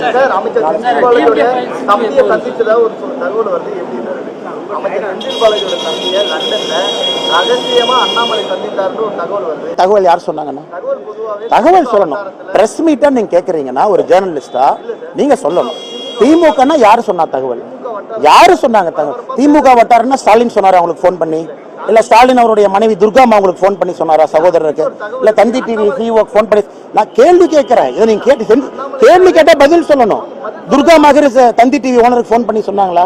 Sir அமைச்சர் பாலாஜியோட தம்பியை சந்திச்சதா ஒரு தகவல் வருது எப்படி சார்? அமைச்சர் பாலாஜியோட தம்பியை லண்டன்ல ரகசியமா அண்ணாமலை சந்தித்தாருன்னு ஒரு தகவல் வருது. தகவல் யார் சொன்னாங்கண்ணா தகவல் பொதுவாகவே தகவல் சொல்லணும். பிரஸ் மீட்டா நீங்க கேக்குறீங்கன்னா ஒரு ஜேர்னலிஸ்டா நீங்க சொல்லணும். திமுகனா யாரு சொன்னா தகவல்? யாரு சொன்னாங்க தகவல்? திமுக வட்டாரன்னா ஸ்டாலின் சொன்னாரு அவங்களுக்கு ஃபோன் பண்ணி. இல்ல ஸ்டாலின் அவருடைய மனைவி துர்காமா உங்களுக்கு ஃபோன் பண்ணி சொன்னாரா? சகோதரருக்கு? இல்ல தந்தி டிவி சிஓ ஃபோன் பண்ணி நான் கேள்வி கேட்கிறேன். இதை நீங்க கேட்டு செஞ்சு- கேள்வி கேட்டா பதில் சொல்லணும். துர்கா மகர் தந்தி டிவி ஓனருக்கு ஃபோன் பண்ணி சொன்னாங்களா?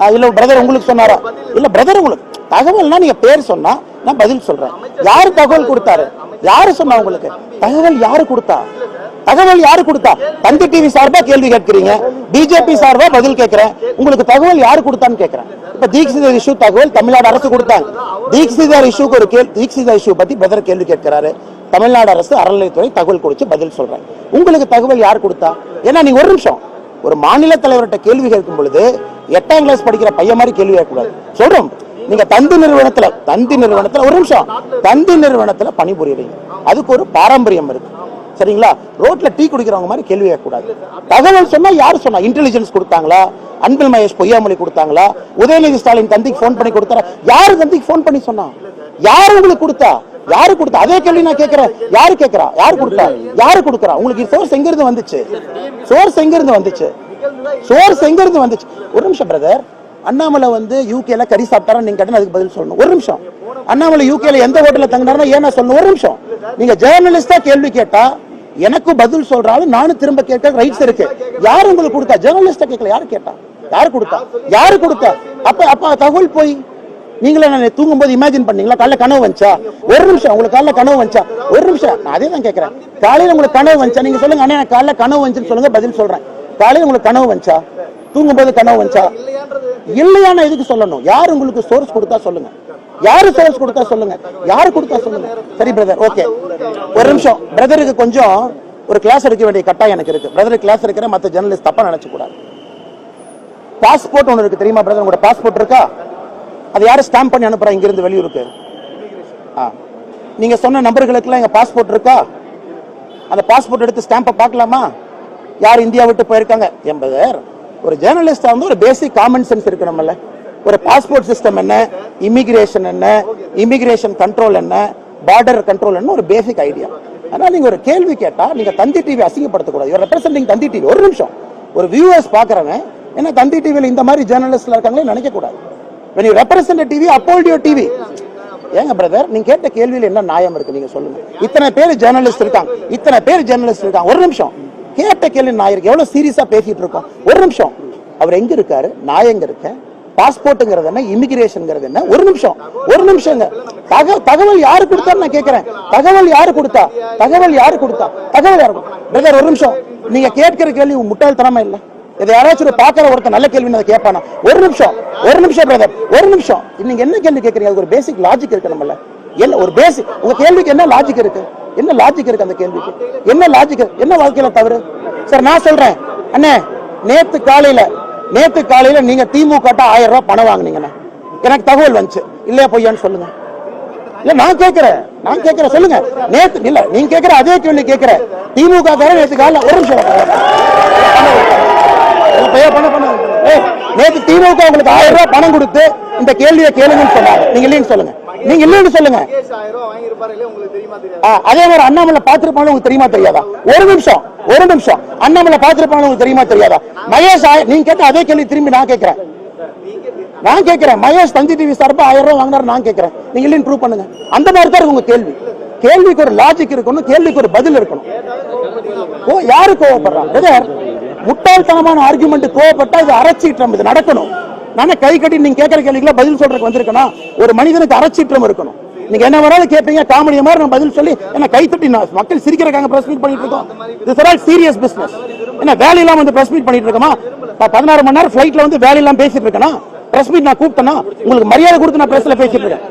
ஆ, இல்ல பிரதர் உங்களுக்கு சொன்னாரா? இல்ல பிரதர் உங்களுக்கு தகவல்னா நீங்க பேர் சொன்னா நான் பதில் சொல்றேன். யாரு தகவல் கொடுத்தாரு? யாரு சொன்னா உங்களுக்கு? தகவல் யாரு கொடுத்தா? தகவல் யாரு கொடுத்தா? தந்தி டிவி சார்பா கேள்வி கேட்கிறீங்க? பிஜேபி சார்பா பதில் கேட்கிறேன் உங்களுக்கு தகவல் யாரு கொடுத்தான்னு கேட்கிறேன் இப்ப தீக்ஷிதர் இஷ்யூ தகவல் தமிழ்நாடு அரசு கொடுத்தாங்க. தீக்ஷிதர் இஷ்யூக்கு ஒரு கேள்வி தீக்ஷிதர் இஷ்யூ பத்தி பிரதர் கேள்வி கேட்கிறாரு. தமிழ்நாடு அரசு அறநிலையத்துறை தகவல் கொடுத்து பதில் சொல்றேன். உங்களுக்கு தகவல் யார் கொடுத்தா? ஏன்னா நீங்க ஒரு நிமிஷம் ஒரு மாநில தலைவர்கிட்ட கேள்வி கேட்கும் பொழுது எட்டாம் கிளாஸ் படிக்கிற பையன் மாதிரி கேள்வி கேட்கக்கூடாது. சொல்றோம். நீங்க தந்தி நிறுவனத்துல தந்தி நிறுவனத்துல ஒரு நிமிஷம் தந்தி நிறுவனத்துல பணிபுரியறீங்க. அதுக்கு ஒரு பாரம்பரியம் இருக்கு. சரிங்களா? ரோட்ல டீ குடிக்கிறவங்க மாதிரி கேள்வி கேட்கக்கூடாது. தகவல் சொன்னா யாரு சொன்னா? இன்டெலிஜென்ஸ் கொடுத்தாங்களா? அன்பில் மகேஷ் பொய்யாமொழி கொடுத்தாங்களா? உதயநிதி ஸ்டாலின் தந்திக்கு ஃபோன் பண்ணி கொடுத்தாரா? யாரு தந்திக்கு ஃபோன் பண்ணி சொன்னா? யாரு உங்களுக்கு கொடுத்தா? யாரு கொடுத்தா? அதே கேள்வி நான் கேட்கிறேன். யாரு கேட்கறா? யாரு கொடுத்தா? யாரு கொடுக்கறா? உங்களுக்கு சோர்ஸ் எங்க இருந்து வந்துச்சு? சோர்ஸ் எங்க இருந்து வந்துச்சு? சோர்ஸ் எங்க இருந்து வந்துச்சு? ஒரு நிமிஷம் பிரதர் அண்ணாமலை வந்து யூகேல கறி சாப்பிட்டாரா? நீங்க கேட்டா அதுக்கு பதில் சொல்லணும். ஒரு நிமிஷம். அண்ணாமலை யூகேல எந்த ஹோட்டல்ல தங்கினாரா ஏன்னா சொல்லணும்? ஒரு நிமிஷம். நீங்க ஜேர்னலிஸ்டா கேள்வி கேட்டா எனக்கும் பதில் சொல்றாலும் நானும் திரும்ப கேட்க ரைட்ஸ் இருக்கு. யாரு உங்களுக்கு கொடுத்தா? ஜெர்னலிஸ்ட கேட்கல. யாரு கேட்டா? யாரு கொடுத்தா? யாரு கொடுத்தா? அப்ப அப்ப தகவல் போய் நீங்களே நான் தூங்கும் போது இமேஜின் பண்ணீங்களா? காலைல கனவு வந்துச்சா? ஒரு நிமிஷம் உங்களுக்கு காலைல கனவு வந்துச்சா? ஒரு நிமிஷம். நான் அதே தான் கேட்கறேன். காலையில உங்களுக்கு கனவு வந்துச்சா? நீங்க சொல்லுங்க அண்ணா எனக்கு காலைல கனவு வந்துச்சுன்னு சொல்லுங்க பதில் சொல்றேன். காலையில உங்களுக்கு கனவு வந்துச்சா? தூங்கும் போது கனவு வந்துச்சா? இல்லையான எதுக்கு சொல்லணும்? யார் உங்களுக்கு சோர்ஸ் கொடுத்தா சொல்லுங்க. யாரு சேல்ஸ் கொடுத்தா சொல்லுங்க? யாரு கொடுத்தா சொல்லுங்க? சரி பிரதர் ஓகே ஒரு நிமிஷம். பிரதருக்கு கொஞ்சம் ஒரு கிளாஸ் எடுக்க வேண்டிய கட்டாயம் எனக்கு இருக்கு. பிரதருக்கு கிளாஸ் எடுக்கிற மத்த ஜெர்னலிஸ்ட் தப்பா நினைச்சு கூடாது பாஸ்போர்ட் ஒன்று இருக்கு தெரியுமா பிரதர் உங்களோட பாஸ்போர்ட் இருக்கா? அது யாரு ஸ்டாம்ப் பண்ணி அனுப்புறா இங்கிருந்து வெளியூருக்கு? ஆ. நீங்க சொன்ன நம்பர்களுக்கெல்லாம் எங்க பாஸ்போர்ட் இருக்கா? அந்த பாஸ்போர்ட் எடுத்து ஸ்டாம்பை பார்க்கலாமா? யார் இந்தியா விட்டு போயிருக்காங்க? என்பதர் ஒரு ஜேர்னலிஸ்டா வந்து ஒரு பேசிக் காமன் சென்ஸ் இருக்கணும்ல. ஒரு பாஸ்போர்ட் சிஸ்டம் என்ன இமிகிரேஷன் என்ன இமிகிரேஷன் கண்ட்ரோல் என்ன பார்டர் கண்ட்ரோல் என்ன ஒரு பேசிக் ஐடியா அதனால நீங்க ஒரு கேள்வி கேட்டா நீங்க தந்தி டிவி அசிங்கப்படுத்தக்கூடாது. யூர் ரெப்ரசென்டிங் தந்தி டிவி ஒரு நிமிஷம். ஒரு வியூவர்ஸ் பார்க்குறவன் என்ன தந்தி டிவியில் இந்த மாதிரி ஜேர்னலிஸ்ட்லாம் இருக்காங்களே நினைக்கக்கூடாது. வென் யூ you டிவி அப்போல்ட் TV டிவி ஏங்க பிரதர் நீங்க கேட்ட கேள்வியில என்ன நியாயம் இருக்கு? நீங்க சொல்லுங்க. இத்தனை பேர் ஜேர்னலிஸ்ட் இருக்காங்க. இத்தனை பேர் ஜேர்னலிஸ்ட் இருக்காங்க. ஒரு நிமிஷம். கேட்ட கேள்வி நான் இருக்கு. எவ்வளவு சீரியஸா பேசிட்டு இருக்கோம்? ஒரு நிமிஷம். அவர் எங்க இருக்காரு? நான் எங்க இருக்கேன்? பாஸ்போர்ட்டுங்கிறது என்ன இமிகிரேஷன்ங்கிறது என்ன? ஒரு நிமிஷம் ஒரு நிமிஷங்க. தகவல் தகவல் யாரு கொடுத்தான்னு நான் கேட்கிறேன். தகவல் யாரு கொடுத்தா? தகவல் யாரு கொடுத்தா? தகவல் யாரு பிரதர் ஒரு நிமிஷம். நீங்க கேட்கிற கேள்வி முட்டாள்தனமா இல்ல? இதை யாராச்சும் ஒரு பாக்குற ஒருத்தர் நல்ல கேள்வி அதை கேட்பானா? ஒரு நிமிஷம் ஒரு நிமிஷம் பிரதர் ஒரு நிமிஷம். நீங்க என்ன கேள்வி கேட்கறீங்க? அதுக்கு ஒரு பேசிக் லாஜிக் இருக்கு நம்மள. என்ன ஒரு பேசிக் உங்க கேள்விக்கு என்ன லாஜிக் இருக்கு? என்ன லாஜிக் இருக்கு அந்த கேள்விக்கு? என்ன லாஜிக் என்ன வாழ்க்கையில தவறு? சார் நான் சொல்றேன். அண்ணே நேத்து காலையில நேத்து காலையில நீங்க திமுக ஆயிரம் ரூபாய் பணம் வாங்குனீங்கண்ணே. எனக்கு தகவல் வந்துச்சு. இல்லையா பொய்யான்னு சொல்லுங்க. இல்ல நான் கேக்குறேன். நான் கேக்குறேன். சொல்லுங்க. நேத்து இல்ல நீங்க கேக்குற அதே கேள்வி கேக்குறேன். திமுக காரன் நேத்து காலைல ஒரு நிமிஷம் நேத்து திமுக உங்களுக்கு ஆயிரம் ரூபாய் பணம் கொடுத்து இந்த கேள்வியை கேளுங்கன்னு சொன்னாங்க. நீங்க இல்லைன்னு சொல்லுங்க. நீங்க இல்லைன்னு சொல்லுங்க. அதே மாதிரி அண்ணாமலை பாத்திருப்பாங்க உங்களுக்கு தெரியுமா தெரியாதா? ஒரு நிமிஷம் ஒரு நிமிஷம். அண்ணாமலை பாத்திருப்பாங்க உங்களுக்கு தெரியுமா தெரியாதா? மகேஷ் நீங்க கேட்ட அதே கேள்வி திரும்பி நான் கேட்கிறேன். நான் கேட்கிறேன். மகேஷ் தந்தி டிவி சார்பா ஆயிரம் ரூபாய் வாங்கினாரு நான் கேட்கிறேன். நீங்க இல்லைன்னு ப்ரூவ் பண்ணுங்க. அந்த மாதிரி தான் இருக்கு உங்க கேள்வி. கேள்விக்கு ஒரு லாஜிக் இருக்கணும் கேள்விக்கு ஒரு பதில் இருக்கணும். ஓ யாரு கோவப்படுறான் முட்டாள்தனமான ஆர்குமெண்ட் கோவப்பட்டா இது அரைச்சீற்றம் இது நடக்கணும். நான் கை கட்டி நீங்க கேட்கற கேள்விக்குலாம் பதில் சொல்றதுக்கு வந்திருக்கணும் ஒரு மனிதனுக்கு அரைச்சீற்றம் இருக்கணும். நீங்க என்ன வராது கேட்பீங்க காமெடிய மாதிரி நான் பதில் சொல்லி என்ன கை தட்டி நான் மக்கள் சிரிக்கிறக்காங்க பிரஸ் மீட் பண்ணிட்டு இருக்கோம். திஸ் ஆல் சீரியஸ் பிசினஸ் என்ன வேலை இல்லாம வந்து பிரஸ் மீட் பண்ணிட்டு இருக்கோமா? பதினாறு மணி நேரம் ஃபிளைட்ல வந்து வேலை இல்லாம பேசிட்டு இருக்கேன்னா பிரஸ் மீட் நான் கூப்பிட்டேனா? உங்களுக்கு மரியாதை கொடுத்து நான் பிரஸ்ல பேசிட்டு இருக்கேன்.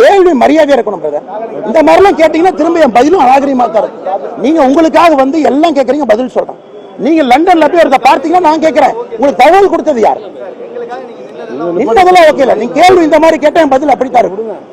கேள்வி மரியாதை இருக்கணும் பிரதர் இந்த மாதிரிலாம் கேட்டீங்கன்னா திரும்ப என் பதிலும் அநாகரிகமா தரு நீங்க உங்களுக்காக வந்து எல்லாம் கேக்குறீங்க பதில் சொல்றேன். நீங்க லண்டன்ல போய் ஒருத்த பார்த்தீங்கன்னா நான் கேட்கிறேன் உங்களுக்கு தகவல் கொடுத்தது யார்? நின்றதெல்லாம் ஓகே இல்ல நீங்க கேள்வி இந்த மாதிரி கேட்டா என் பதில் அப்படித்தான் இருக்கும்.